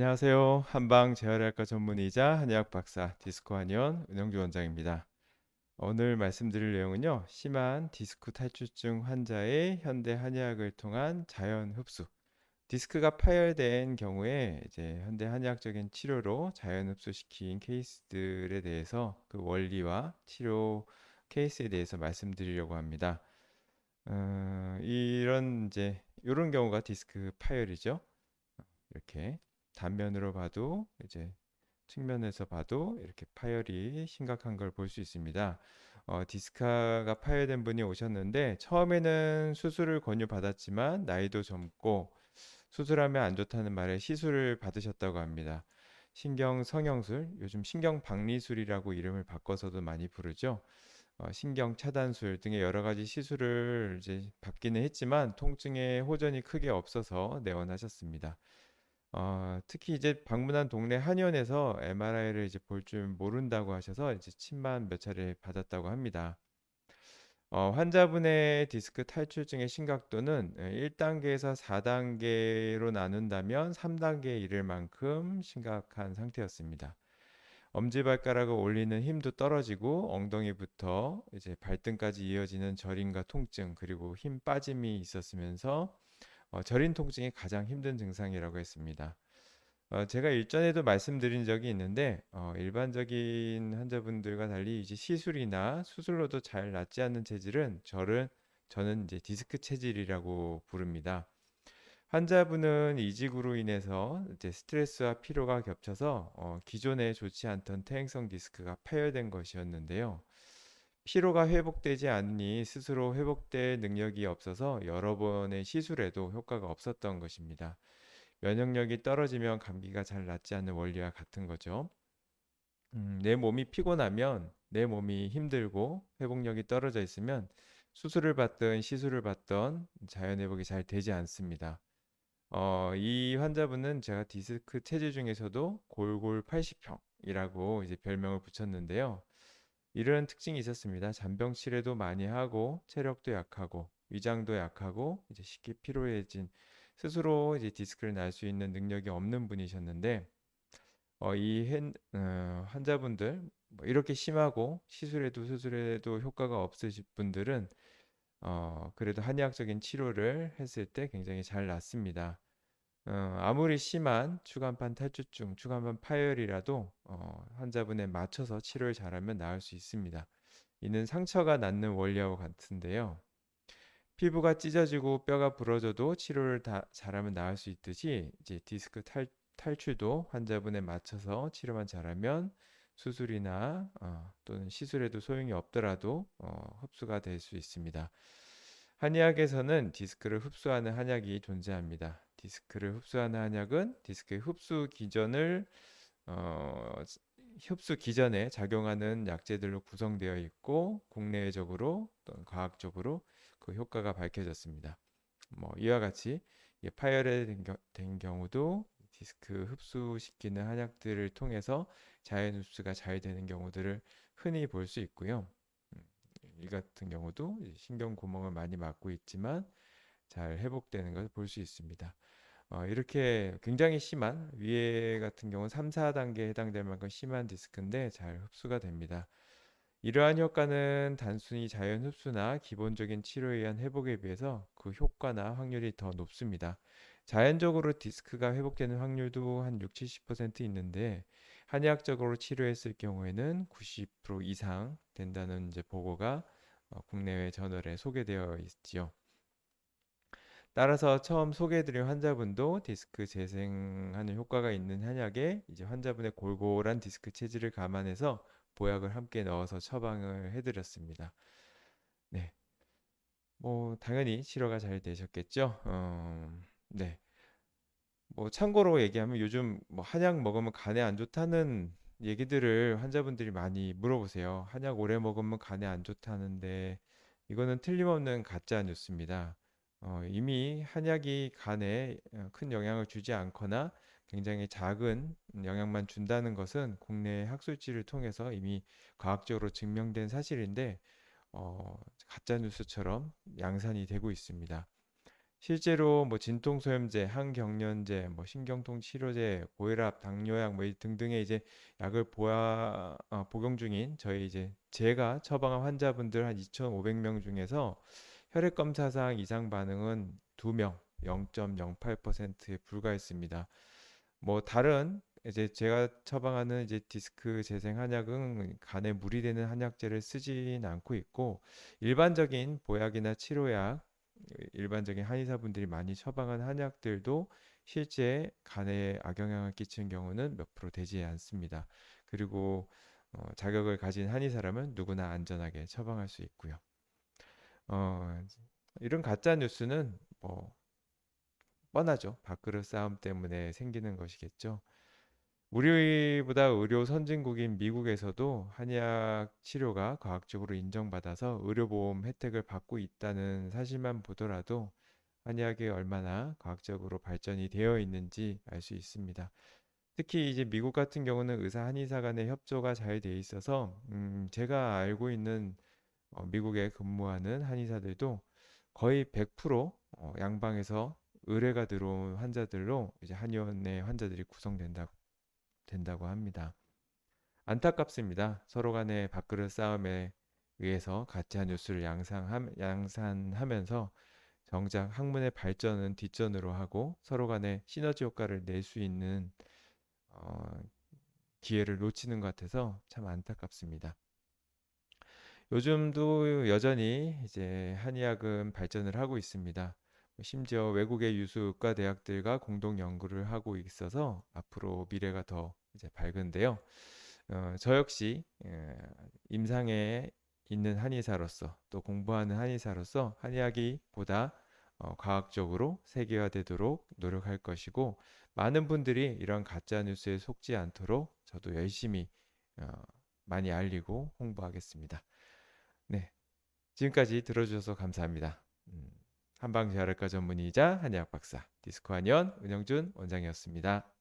안녕하세요. 한방 재활의학과 전문의자 한의학 박사 디스코 한의원 은영주 원장입니다. 오늘 말씀드릴 내용은요. 심한 디스크 탈출증 환자의 현대 한의학을 통한 자연 흡수. 디스크가 파열된 경우에 이제 현대 한의학적인 치료로 자연 흡수시킨 케이스들에 대해서 그 원리와 치료 케이스에 대해서 말씀드리려고 합니다. 어, 이런 이제 이런 경우가 디스크 파열이죠. 이렇게 단면으로 봐도 이제 측면에서 봐도 이렇게 파열이 심각한 걸 볼 수 있습니다. 어, 디스크가 파열된 분이 오셨는데 처음에는 수술을 권유받았지만 나이도 젊고 수술하면 안 좋다는 말에 시술을 받으셨다고 합니다. 신경 성형술, 요즘 신경 박리술이라고 이름을 바꿔서도 많이 부르죠. 어, 신경 차단술 등의 여러 가지 시술을 이제 받기는 했지만 통증에 호전이 크게 없어서 내원하셨습니다. 어, 특히 이제 방문한 동네 한의원에서 MRI를 이제 볼 줄 모른다고 하셔서 이제 침만 몇 차례 받았다고 합니다. 어, 환자분의 디스크 탈출증의 심각도는 1단계에서 4 단계로 나눈다면 3 단계에 이를 만큼 심각한 상태였습니다. 엄지발가락을 올리는 힘도 떨어지고 엉덩이부터 이제 발등까지 이어지는 저림과 통증 그리고 힘 빠짐이 있었으면서 어, 저린 통증이 가장 힘든 증상이라고 했습니다. 어, 제가 일전에도 말씀드린 적이 있는데 어, 일반적인 환자분들과 달리 이제 시술이나 수술로도 잘 낫지 않는 체질은 저는 저는 이제 디스크 체질이라고 부릅니다. 환자분은 이직으로 인해서 이제 스트레스와 피로가 겹쳐서 어, 기존에 좋지 않던 퇴행성 디스크가 파열된 것이었는데요. 피로가 회복되지 않니 스스로 회복될 능력이 없어서 여러 번의 시술에도 효과가 없었던 것입니다. 면역력이 떨어지면 감기가 잘 낫지 않는 원리와 같은 거죠. 음, 내 몸이 피곤하면 내 몸이 힘들고 회복력이 떨어져 있으면 수술을 받든 시술을 받든 자연 회복이 잘 되지 않습니다. 어, 이 환자분은 제가 디스크 체질 중에서도 골골 80평이라고 이제 별명을 붙였는데요. 이런 특징이 있었습니다. 잔병 치레도 많이 하고 체력도 약하고 위장도 약하고 이제 쉽게 피로해진 스스로 이제 디스크를 날 수 있는 능력이 없는 분이셨는데 어, 이 hen, 어, 환자분들 뭐 이렇게 심하고 시술에도 수술에도 효과가 없으신 분들은 어, 그래도 한의학적인 치료를 했을 때 굉장히 잘 낫습니다. 어, 아무리 심한 추간판 탈주증, 추간판 파열이라도 어, 환자분에 맞춰서 치료를 잘하면 나을 수 있습니다. 이는 상처가 낫는 원리하고 같은데요. 피부가 찢어지고 뼈가 부러져도 치료를 다 잘하면 나을 수 있듯이 이제 디스크 탈, 탈출도 환자분에 맞춰서 치료만 잘하면 수술이나 어, 또는 시술에도 소용이 없더라도 어, 흡수가 될 수 있습니다. 한의학에서는 디스크를 흡수하는 한약이 존재합니다. 디스크를 흡수하는 한약은 디스크의 흡수 기전을 어, 흡수 기전에 작용하는 약재들로 구성되어 있고 국내적으로 또는 과학적으로 그 효과가 밝혀졌습니다. 뭐 이와 같이 파열된 된 경우도 디스크 흡수시키는 한약들을 통해서 자연 흡수가 잘 되는 경우들을 흔히 볼 수 있고요. 음, 이 같은 경우도 신경 구멍을 많이 막고 있지만 잘 회복되는 것을 볼 수 있습니다. 어, 이렇게 굉장히 심한 위에 같은 경우는 3, 4단계에 해당될 만큼 심한 디스크인데 잘 흡수가 됩니다. 이러한 효과는 단순히 자연 흡수나 기본적인 치료에 의한 회복에 비해서 그 효과나 확률이 더 높습니다. 자연적으로 디스크가 회복되는 확률도 한 6, 70% 있는데 한의학적으로 치료했을 경우에는 90% 이상 된다는 이제 보고가 어, 국내외 저널에 소개되어 있지요. 따라서 처음 소개해드린 환자분도 디스크 재생하는 효과가 있는 한약에 이제 환자분의 골골한 디스크 체질을 감안해서 보약을 함께 넣어서 처방을 해드렸습니다. 네. 뭐, 당연히 치료가 잘 되셨겠죠? 어, 네. 뭐, 참고로 얘기하면 요즘 뭐 한약 먹으면 간에 안 좋다는 얘기들을 환자분들이 많이 물어보세요. 한약 오래 먹으면 간에 안 좋다는데, 이거는 틀림없는 가짜 뉴스입니다. 어, 이미 한약이 간에 어, 큰 영향을 주지 않거나 굉장히 작은 영향만 준다는 것은 국내 학술지를 통해서 이미 과학적으로 증명된 사실인데 어, 가짜 뉴스처럼 양산이 되고 있습니다. 실제로 뭐 진통소염제, 항경련제, 뭐 신경통 치료제, 고혈압, 당뇨약 뭐이 등등의 이제 약을 보아, 어, 복용 중인 저희 이제 제가 처방한 환자분들 한 2,500명 중에서 혈액 검사상 이상 반응은 2명, 0.08%에 불과했습니다. 뭐 다른 이제 제가 처방하는 이제 디스크 재생 한약은 간에 물이 되는 한약재를 쓰진 않고 있고 일반적인 보약이나 치료약 일반적인 한의사분들이 많이 처방한 한약들도 실제 간에 악영향을 끼치는 경우는 몇 프로 되지 않습니다. 그리고 어, 자격을 가진 한의사라면 누구나 안전하게 처방할 수 있고요. 어, 이런 가짜 뉴스는 뭐 뻔하죠. 밥그릇 싸움 때문에 생기는 것이겠죠. 우리보다 의료 선진국인 미국에서도 한의학 치료가 과학적으로 인정받아서 의료보험 혜택을 받고 있다는 사실만 보더라도 한의학이 얼마나 과학적으로 발전이 되어 있는지 알 수 있습니다. 특히 이제 미국 같은 경우는 의사 한의사 간의 협조가 잘 돼 있어서 음, 제가 알고 있는 어, 미국에 근무하는 한의사들도 거의 100% 어, 양방에서 의뢰가 들어온 환자들로 이제 한의원의 환자들이 구성된다고 된다고 합니다. 안타깝습니다. 서로 간의 밥그릇 싸움에 의해서 가짜 뉴스를 양상함, 양산하면서 정작 학문의 발전은 뒷전으로 하고 서로 간에 시너지 효과를 낼 수 있는 어, 기회를 놓치는 것 같아서 참 안타깝습니다. 요즘도 여전히 이제 한의학은 발전을 하고 있습니다. 심지어 외국의 유수 의과 대학들과 공동 연구를 하고 있어서 앞으로 미래가 더 이제 밝은데요. 어, 저 역시 예, 임상에 있는 한의사로서 또 공부하는 한의사로서 한의학이 보다 어, 과학적으로 세계화되도록 노력할 것이고 많은 분들이 이런 가짜 뉴스에 속지 않도록 저도 열심히 어, 많이 알리고 홍보하겠습니다. 네, 지금까지 들어주셔서 감사합니다. 음, 한방재활학과 전문의이자 한의학 박사 디스코 한의원 은영준 원장이었습니다.